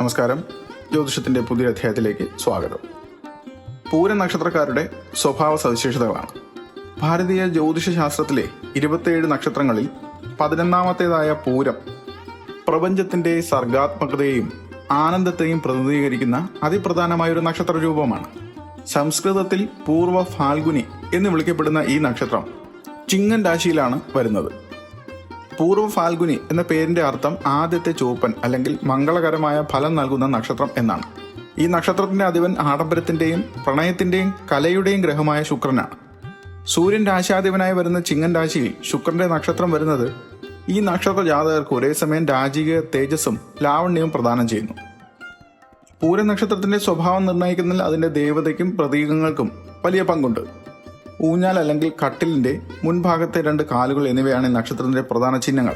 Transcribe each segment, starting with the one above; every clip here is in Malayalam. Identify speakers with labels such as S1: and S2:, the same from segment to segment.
S1: നമസ്കാരം. ജ്യോതിഷത്തിന്റെ പുതിയ അധ്യായത്തിലേക്ക് സ്വാഗതം. പൂര നക്ഷത്രക്കാരുടെ സ്വഭാവ സവിശേഷതകളാണ്. ഭാരതീയ ജ്യോതിഷ ശാസ്ത്രത്തിലെ നക്ഷത്രങ്ങളിൽ പതിനൊന്നാമത്തേതായ പൂരം പ്രപഞ്ചത്തിന്റെ സർഗാത്മകതയെയും ആനന്ദത്തെയും പ്രതിനിധീകരിക്കുന്ന അതിപ്രധാനമായ ഒരു നക്ഷത്ര രൂപമാണ് സംസ്കൃതത്തിൽ പൂർവ ഫാൽഗുനി എന്ന് വിളിക്കപ്പെടുന്ന ഈ നക്ഷത്രം ചിങ്ങൻ രാശിയിലാണ് വരുന്നത്. പൂർവ ഫാൽഗുനി എന്ന പേരിന്റെ അർത്ഥം ആദ്യത്തെ ചുവപ്പൻ അല്ലെങ്കിൽ മംഗളകരമായ ഫലം നൽകുന്ന നക്ഷത്രം എന്നാണ്. ഈ നക്ഷത്രത്തിന്റെ അധിപൻ ആഡംബരത്തിന്റെയും പ്രണയത്തിന്റെയും കലയുടെയും ഗ്രഹമായ ശുക്രനാണ് സൂര്യൻ രാശാധിപനായി വരുന്ന ചിങ്ങൻ രാശിയിൽ ശുക്രന്റെ നക്ഷത്രം വരുന്നത് ഈ നക്ഷത്ര ജാതകർക്ക് ഒരേ സമയം രാജകീയ തേജസ്സും ലാവണ്യവും പ്രദാനം ചെയ്യുന്നു. പൂര നക്ഷത്രത്തിന്റെ സ്വഭാവം നിർണയിക്കുന്നതിൽ അതിന്റെ ദേവതയ്ക്കും പ്രതീകങ്ങൾക്കും വലിയ പങ്കുണ്ട്. ഊഞ്ഞാൽ അല്ലെങ്കിൽ കട്ടിലിന്റെ മുൻഭാഗത്തെ രണ്ട് കാലുകൾ എന്നിവയാണ് നക്ഷത്രത്തിന്റെ പ്രധാന ചിഹ്നങ്ങൾ.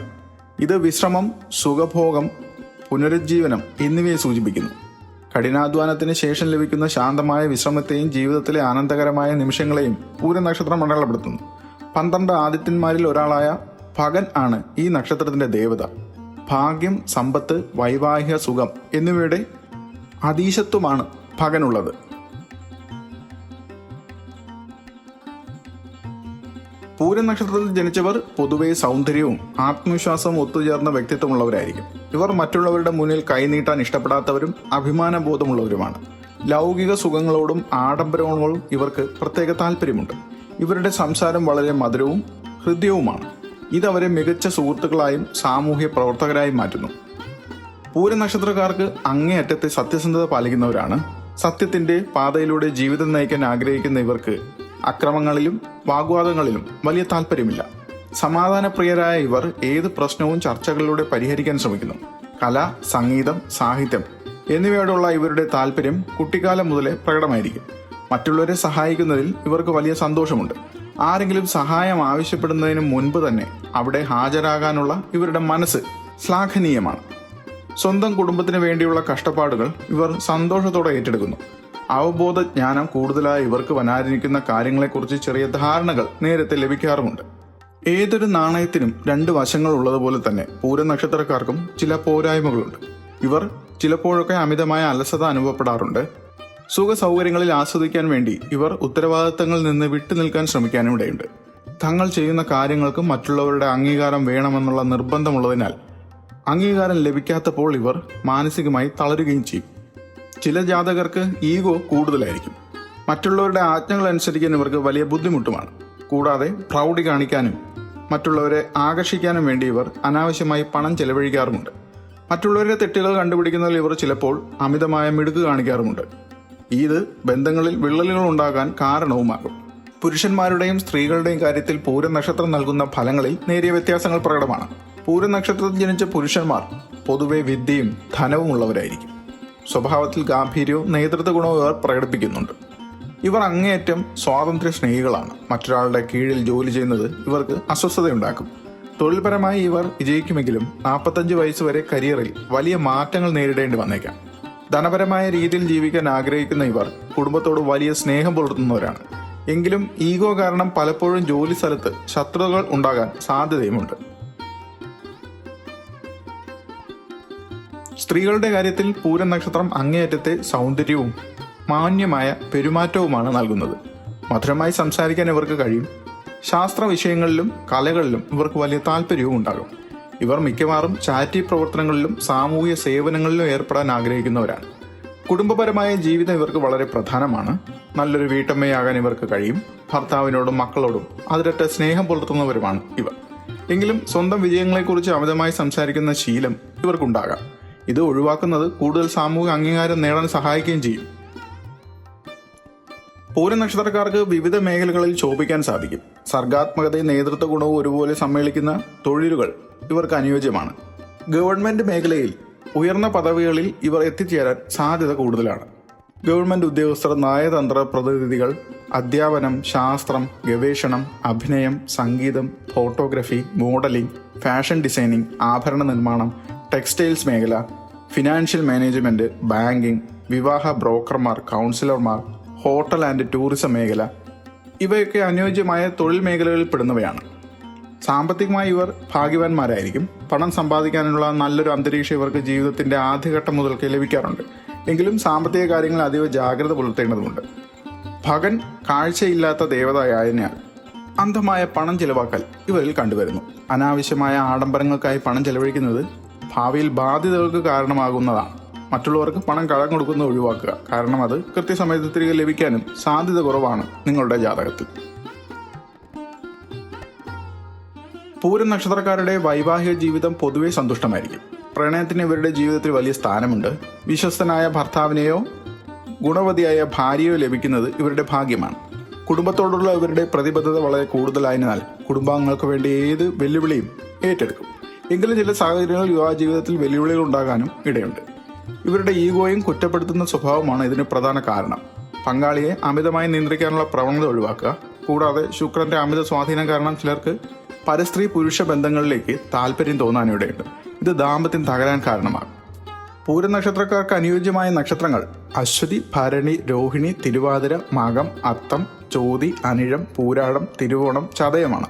S1: ഇത് വിശ്രമം സുഖഭോഗം പുനരുജ്ജീവനം എന്നിവയെ സൂചിപ്പിക്കുന്നു. കഠിനാധ്വാനത്തിന് ശേഷം ലഭിക്കുന്ന ശാന്തമായ വിശ്രമത്തെയും ജീവിതത്തിലെ ആനന്ദകരമായ നിമിഷങ്ങളെയും പൂര നക്ഷത്രം അടയാളപ്പെടുത്തുന്നു. പന്ത്രണ്ട് ആദിത്യന്മാരിൽ ഒരാളായ ഭഗൻ ആണ് ഈ നക്ഷത്രത്തിന്റെ ദേവത. ഭാഗ്യം സമ്പത്ത് വൈവാഹിക സുഖം എന്നിവയുടെ അതീശത്വമാണ് ഭഗനുള്ളത്. പൂരൻ നക്ഷത്രത്തിൽ ജനിച്ചവർ പൊതുവെ സൗന്ദര്യവും ആത്മവിശ്വാസവും ഒത്തുചേർന്ന വ്യക്തിത്വമുള്ളവരായിരിക്കും. ഇവർ മറ്റുള്ളവരുടെ മുന്നിൽ കൈനീട്ടാൻ ഇഷ്ടപ്പെടാത്തവരും അഭിമാനബോധമുള്ളവരുമാണ്. ലൗകിക സുഖങ്ങളോടും ആഡംബരങ്ങളോടും ഇവർക്ക് പ്രത്യേക താല്പര്യമുണ്ട് ഇവരുടെ സംസാരം വളരെ മധുരവും ഹൃദ്യവുമാണ്. ഇതവരെ മികച്ച സുഹൃത്തുക്കളായും സാമൂഹ്യ പ്രവർത്തകരായും മാറ്റുന്നു. പൂരനക്ഷത്രക്കാർക്ക് അങ്ങേയറ്റത്തെ സത്യസന്ധത പാലിക്കുന്നവരാണ്. സത്യത്തിന്റെ പാതയിലൂടെ ജീവിതം നയിക്കാൻ ആഗ്രഹിക്കുന്ന ഇവർക്ക് അക്രമങ്ങളിലും വാഗ്വാദങ്ങളിലും വലിയ താല്പര്യമില്ല. സമാധാനപ്രിയരായ ഇവർ ഏത് പ്രശ്നവും ചർച്ചകളിലൂടെ പരിഹരിക്കാൻ ശ്രമിക്കുന്നു. കല സംഗീതം സാഹിത്യം എന്നിവയോടുള്ള ഇവരുടെ താല്പര്യം കുട്ടിക്കാലം മുതലേ പ്രകടമായിരിക്കും. മറ്റുള്ളവരെ സഹായിക്കുന്നതിൽ ഇവർക്ക് വലിയ സന്തോഷമുണ്ട്. ആരെങ്കിലും സഹായം ആവശ്യപ്പെടുന്നതിന് മുൻപ് തന്നെ അവിടെ ഹാജരാകാനുള്ള ഇവരുടെ മനസ്സ് ശ്ലാഘനീയമാണ്. സ്വന്തം കുടുംബത്തിന് വേണ്ടിയുള്ള കഷ്ടപ്പാടുകൾ ഇവർ സന്തോഷത്തോടെ ഏറ്റെടുക്കുന്നു. അവബോധ ജ്ഞാനം കൂടുതലായി ഇവർക്ക് വരാനിരിക്കുന്ന കാര്യങ്ങളെക്കുറിച്ച് ചെറിയ ധാരണകൾ നേരത്തെ ലഭിക്കാറുമുണ്ട്. ഏതൊരു നാണയത്തിനും രണ്ട് വശങ്ങൾ ഉള്ളതുപോലെ തന്നെ പൂരനക്ഷത്രക്കാർക്കും ചില പോരായ്മകളുണ്ട്. ഇവർ ചിലപ്പോഴൊക്കെ അമിതമായ അലസത അനുഭവപ്പെടാറുണ്ട്. സുഖ സൗകര്യങ്ങളിൽ ആസ്വദിക്കാൻ വേണ്ടി ഇവർ ഉത്തരവാദിത്തങ്ങളിൽ നിന്ന് വിട്ടുനിൽക്കാൻ ശ്രമിക്കാനും ഇടയുണ്ട് തങ്ങൾ ചെയ്യുന്ന കാര്യങ്ങൾക്ക് മറ്റുള്ളവരുടെ അംഗീകാരം വേണമെന്നുള്ള നിർബന്ധമുള്ളതിനാൽ അംഗീകാരം ലഭിക്കാത്തപ്പോൾ ഇവർ മാനസികമായി തളരുകയും ചെയ്യും. ചില ജാതകർക്ക് ഈഗോ കൂടുതലായിരിക്കും. മറ്റുള്ളവരുടെ ആജ്ഞകൾ അനുസരിക്കാൻ ഇവർക്ക് വലിയ ബുദ്ധിമുട്ടുമാണ്. കൂടാതെ പ്രൗഢി കാണിക്കാനും മറ്റുള്ളവരെ ആകർഷിക്കാനും വേണ്ടി ഇവർ അനാവശ്യമായി പണം ചെലവഴിക്കാറുമുണ്ട്. മറ്റുള്ളവരുടെ തെറ്റുകൾ കണ്ടുപിടിക്കുന്നതിൽ ഇവർ ചിലപ്പോൾ അമിതമായ മിടുക്ക് കാണിക്കാറുമുണ്ട്. ഇത് ബന്ധങ്ങളിൽ വിള്ളലുകൾ ഉണ്ടാകാൻ കാരണവുമാകും. പുരുഷന്മാരുടെയും സ്ത്രീകളുടെയും കാര്യത്തിൽ പൂരനക്ഷത്രം നൽകുന്ന ഫലങ്ങളിൽ നേരിയ വ്യത്യാസങ്ങൾ പ്രകടമാണ്. പൂരനക്ഷത്രത്തിൽ ജനിച്ച പുരുഷന്മാർ പൊതുവെ വിദ്യയും ധനവും ഉള്ളവരായിരിക്കും. സ്വഭാവത്തിൽ ഗാംഭീര്യവും നേതൃത്വ ഗുണവും ഇവർ പ്രകടിപ്പിക്കുന്നുണ്ട്. ഇവർ അങ്ങേയറ്റം സ്വാതന്ത്ര്യ സ്നേഹികളാണ് മറ്റൊരാളുടെ കീഴിൽ ജോലി ചെയ്യുന്നത് ഇവർക്ക് അസ്വസ്ഥതയുണ്ടാക്കും. തൊഴിൽപരമായി ഇവർ വിജയിക്കുമെങ്കിലും നാൽപ്പത്തഞ്ച് വയസ്സ് വരെ കരിയറിൽ വലിയ മാറ്റങ്ങൾ നേരിടേണ്ടി വന്നേക്കാം. ധനപരമായ രീതിയിൽ ജീവിക്കാൻ ആഗ്രഹിക്കുന്ന ഇവർ കുടുംബത്തോട് വലിയ സ്നേഹം പുലർത്തുന്നവരാണ്. എങ്കിലും ഈഗോ കാരണം പലപ്പോഴും ജോലി സ്ഥലത്ത് ശത്രുതകൾ ഉണ്ടാകാൻ സാധ്യതയുമുണ്ട്. സ്ത്രീകളുടെ കാര്യത്തിൽ പൂര നക്ഷത്രം അങ്ങേയറ്റത്തെ സൗന്ദര്യവും മാന്യമായ പെരുമാറ്റവുമാണ് നൽകുന്നത്. മധുരമായി സംസാരിക്കാൻ ഇവർക്ക് കഴിയും. ശാസ്ത്ര വിഷയങ്ങളിലും കലകളിലും ഇവർക്ക് വലിയ താല്പര്യവും ഉണ്ടാകും. ഇവർ മിക്കവാറും ചാരിറ്റി പ്രവർത്തനങ്ങളിലും സാമൂഹ്യ സേവനങ്ങളിലും ഏർപ്പെടാൻ ആഗ്രഹിക്കുന്നവരാണ്. കുടുംബപരമായ ജീവിതം ഇവർക്ക് വളരെ പ്രധാനമാണ്. നല്ലൊരു വീട്ടമ്മയാകാൻ ഇവർക്ക് കഴിയും. ഭർത്താവിനോടും മക്കളോടും അതിരട്ട സ്നേഹം പുലർത്തുന്നവരുമാണ് ഇവർ. എങ്കിലും സ്വന്തം വിജയങ്ങളെക്കുറിച്ച് അമിതമായി സംസാരിക്കുന്ന ശീലം ഇവർക്കുണ്ടാകാം. ഇത് ഒഴിവാക്കുന്നത് കൂടുതൽ സാമൂഹിക അംഗീകാരം നേടാൻ സഹായിക്കുകയും ചെയ്യും. പൂര നക്ഷത്രക്കാർക്ക് വിവിധ മേഖലകളിൽ ശോഭിക്കാൻ സാധിക്കും. സർഗാത്മകതയും നേതൃത്വ ഗുണവും ഒരുപോലെ സമ്മേളിക്കുന്ന തൊഴിലുകൾ ഇവർക്ക് അനുയോജ്യമാണ്. ഗവൺമെന്റ് മേഖലയിൽ ഉയർന്ന പദവികളിൽ ഇവർ എത്തിച്ചേരാൻ സാധ്യത കൂടുതലാണ്. ഗവൺമെന്റ് ഉദ്യോഗസ്ഥർ നയതന്ത്ര പ്രതിനിധികൾ അധ്യാപനം ശാസ്ത്രം ഗവേഷണം അഭിനയം സംഗീതം ഫോട്ടോഗ്രഫി മോഡലിംഗ് ഫാഷൻ ഡിസൈനിങ് ആഭരണ നിർമ്മാണം ടെക്സ്റ്റൈൽസ് മേഖല ഫിനാൻഷ്യൽ മാനേജ്മെന്റ് ബാങ്കിംഗ് വിവാഹ ബ്രോക്കർമാർ കൗൺസിലർമാർ ഹോട്ടൽ ആൻഡ് ടൂറിസം മേഖല ഇവയൊക്കെ അനുയോജ്യമായ തൊഴിൽ മേഖലകളിൽ പെടുന്നവയാണ്. സാമ്പത്തികമായി ഇവർ ഭാഗ്യവാന്മാരായിരിക്കും. പണം സമ്പാദിക്കാനുള്ള നല്ലൊരു അന്തരീക്ഷം ഇവർക്ക് ജീവിതത്തിന്റെ ആദ്യഘട്ടം മുതൽക്ക് ലഭിക്കാറുണ്ട്. എങ്കിലും സാമ്പത്തിക കാര്യങ്ങൾ അതീവ ജാഗ്രത പുലർത്തേണ്ടതുണ്ട്. ഭഗൻ കാഴ്ചയില്ലാത്ത ദേവതയായതിനാൽ അന്ധമായ പണം ചെലവാക്കൽ ഇവരിൽ കണ്ടുവരുന്നു. അനാവശ്യമായ ആഡംബരങ്ങൾക്കായി പണം ചെലവഴിക്കുന്നത് ഭാവിയിൽ ബാധ്യതകൾക്ക് കാരണമാകുന്നതാണ്. മറ്റുള്ളവർക്ക് പണം കടം കൊടുക്കുന്നത് ഒഴിവാക്കുക. കാരണം അത് കൃത്യസമയത്ത് തിരികെ ലഭിക്കാനും സാധ്യത കുറവാണ് നിങ്ങളുടെ ജാതകത്തിൽ. പൂരം നക്ഷത്രക്കാരുടെ വൈവാഹിക ജീവിതം പൊതുവെ സന്തുഷ്ടമായിരിക്കും. പ്രണയത്തിന് ഇവരുടെ ജീവിതത്തിൽ വലിയ സ്ഥാനമുണ്ട്. വിശ്വസ്തനായ ഭർത്താവിനെയോ ഗുണവതിയായ ഭാര്യയോ ലഭിക്കുന്നത് ഇവരുടെ ഭാഗ്യമാണ്. കുടുംബത്തോടുള്ള ഇവരുടെ പ്രതിബദ്ധത വളരെ കൂടുതലായതിനാൽ കുടുംബാംഗങ്ങൾക്ക് വേണ്ടി ഏത് വെല്ലുവിളിയും ഏറ്റെടുക്കും. എങ്കിലും ചില സാഹചര്യങ്ങളിൽ വിവാഹ ജീവിതത്തിൽ വെല്ലുവിളികൾ ഉണ്ടാകാനും ഇടയുണ്ട്. ഇവരുടെ ഈഗോയും കുറ്റപ്പെടുത്തുന്ന സ്വഭാവമാണ് ഇതിന് പ്രധാന കാരണം. പങ്കാളിയെ അമിതമായി നിയന്ത്രിക്കാനുള്ള പ്രവണത ഒഴിവാക്കുക കൂടാതെ ശുക്രന്റെ അമിത സ്വാധീനം കാരണം ചിലർക്ക് പരസ്ത്രീ പുരുഷ ബന്ധങ്ങളിലേക്ക് താല്പര്യം തോന്നാനിടയുണ്ട് ഇത് ദാമ്പത്യം തകരാൻ കാരണമാകും. പൂരനക്ഷത്രക്കാർക്ക് അനുയോജ്യമായ നക്ഷത്രങ്ങൾ അശ്വതി ഭരണി രോഹിണി തിരുവാതിര മകം അത്തം ചോതി അനിഴം പൂരാടം തിരുവോണം ചതയമാണ്.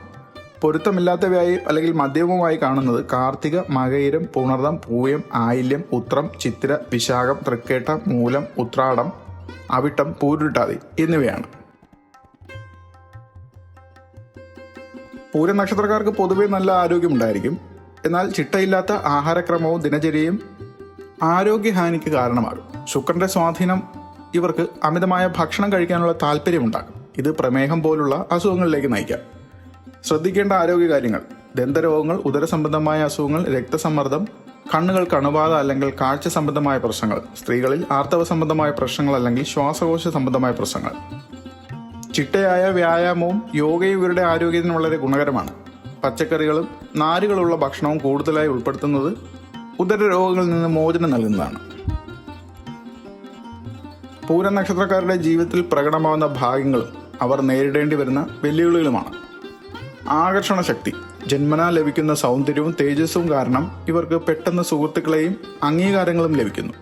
S1: പൊരുത്തമില്ലാത്തവയായി അല്ലെങ്കിൽ മധ്യമമായി കാണുന്നത് കാർത്തിക മകയിരം പുണർദം പൂയം ആയില്യം ഉത്രം ചിത്ര വിശാഖം തൃക്കേട്ട മൂലം ഉത്രാടം അവിട്ടം പൂരുട്ടാതി എന്നിവയാണ്. പൂരം നക്ഷത്രക്കാർക്ക് പൊതുവെ നല്ല ആരോഗ്യമുണ്ടായിരിക്കും. എന്നാൽ ചിട്ടയില്ലാത്ത ആഹാരക്രമവും ദിനചര്യയും ആരോഗ്യഹാനിക്ക് കാരണമാകും. ശുക്രന്റെ സ്വാധീനം ഇവർക്ക് അമിതമായ ഭക്ഷണം കഴിക്കാനുള്ള താല്പര്യമുണ്ടാകും ഇത് പ്രമേഹം പോലുള്ള അസുഖങ്ങളിലേക്ക് നയിക്കാം. ശ്രദ്ധിക്കേണ്ട ആരോഗ്യ കാര്യങ്ങൾ. ദന്തരോഗങ്ങൾ ഉദരസംബന്ധമായ അസുഖങ്ങൾ രക്തസമ്മർദ്ദം കണ്ണുകൾക്ക് അണുബാധ അല്ലെങ്കിൽ കാഴ്ച സംബന്ധമായ പ്രശ്നങ്ങൾ സ്ത്രീകളിൽ ആർത്തവ സംബന്ധമായ പ്രശ്നങ്ങൾ അല്ലെങ്കിൽ ശ്വാസകോശ സംബന്ധമായ പ്രശ്നങ്ങൾ. ചിട്ടയായ വ്യായാമവും യോഗയും ഇവരുടെ ആരോഗ്യത്തിന് വളരെ ഗുണകരമാണ്. പച്ചക്കറികളും നാരുകളുള്ള ഭക്ഷണവും കൂടുതലായി ഉൾപ്പെടുത്തുന്നത് ഉദര രോഗങ്ങളിൽ നിന്ന് മോചനം നൽകുന്നതാണ്. പൂര നക്ഷത്രക്കാരുടെ ജീവിതത്തിൽ പ്രകടമാവുന്ന ഭാഗ്യങ്ങളും അവർ നേരിടേണ്ടി വരുന്ന വെല്ലുവിളികളുമാണ്. ആകർഷണ ശക്തി ജന്മനാ ലഭിക്കുന്ന സൗന്ദര്യവും തേജസ്സും കാരണം ഇവർക്ക് പെട്ടെന്ന് സുഹൃത്തുക്കളെയും അംഗീകാരങ്ങളും ലഭിക്കുന്നു.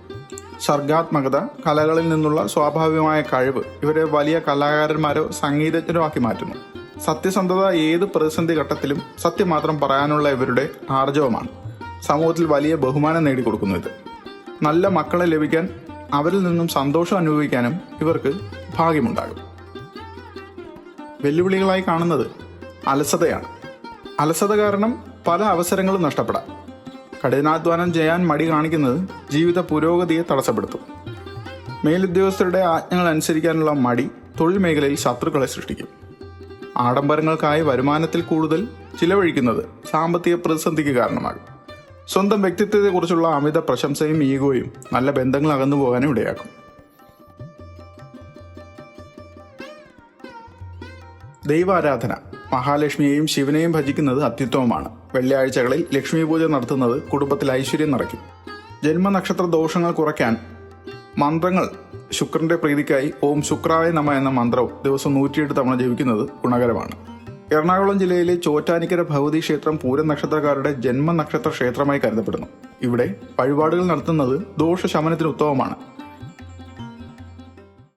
S1: സർഗാത്മകത കലകളിൽ നിന്നുള്ള സ്വാഭാവികമായ കഴിവ് ഇവരെ വലിയ കലാകാരന്മാരോ സംഗീതജ്ഞരോ ആക്കി മാറ്റുന്നു. സത്യസന്ധത ഏത് പ്രതിസന്ധി ഘട്ടത്തിലും സത്യം മാത്രം പറയാനുള്ള ഇവരുടെ ആർജവമാണ്. സമൂഹത്തിൽ വലിയ ബഹുമാനം നേടിക്കൊടുക്കുന്നു ഇത്. നല്ല മക്കളെ ലഭിക്കാൻ അവരിൽ നിന്നും സന്തോഷം അനുഭവിക്കാനും ഇവർക്ക് ഭാഗ്യമുണ്ടാകും. വെല്ലുവിളികളായി കാണുന്നത് അലസതയാണ്. അലസത കാരണം പല അവസരങ്ങളും നഷ്ടപ്പെടാം. കഠിനാധ്വാനം ചെയ്യാൻ മടി കാണിക്കുന്നത് ജീവിത പുരോഗതിയെ തടസ്സപ്പെടുത്തും. മേലുദ്യോഗസ്ഥരുടെ ആജ്ഞകൾ അനുസരിക്കാനുള്ള മടി തൊഴിൽ മേഖലയിൽ ശത്രുക്കളെ സൃഷ്ടിക്കും. ആഡംബരങ്ങൾക്കായി വരുമാനത്തിൽ കൂടുതൽ ചിലവഴിക്കുന്നത് സാമ്പത്തിക പ്രതിസന്ധിക്ക് കാരണമാകും. സ്വന്തം വ്യക്തിത്വത്തെക്കുറിച്ചുള്ള അമിത പ്രശംസയും ഈഗോയും നല്ല ബന്ധങ്ങൾ അകന്നു പോകാനും ഇടയാക്കും. ദൈവാരാധന. മഹാലക്ഷ്മിയെയും ശിവനെയും ഭജിക്കുന്നത് അത്യുത്തമമാണ്. വെള്ളിയാഴ്ചകളിൽ ലക്ഷ്മി പൂജ നടത്തുന്നത് കുടുംബത്തിൽ ഐശ്വര്യം നിറയ്ക്കും. ജന്മനക്ഷത്ര ദോഷങ്ങൾ കുറയ്ക്കാൻ മന്ത്രങ്ങൾ ശുക്രന്റെ പ്രീതിക്കായി ഓം ശുക്രായ നമ എന്ന മന്ത്രവും ദിവസം നൂറ്റിയെട്ട് തവണ ജപിക്കുന്നത് ഗുണകരമാണ്. എറണാകുളം ജില്ലയിലെ ചോറ്റാനിക്കര ഭഗവതി ക്ഷേത്രം പൂരം നക്ഷത്രക്കാരുടെ ജന്മനക്ഷത്ര ക്ഷേത്രമായി കരുതപ്പെടുന്നു. ഇവിടെ വഴിപാടുകൾ നടത്തുന്നത് ദോഷശമനത്തിന് ഉത്തമമാണ്.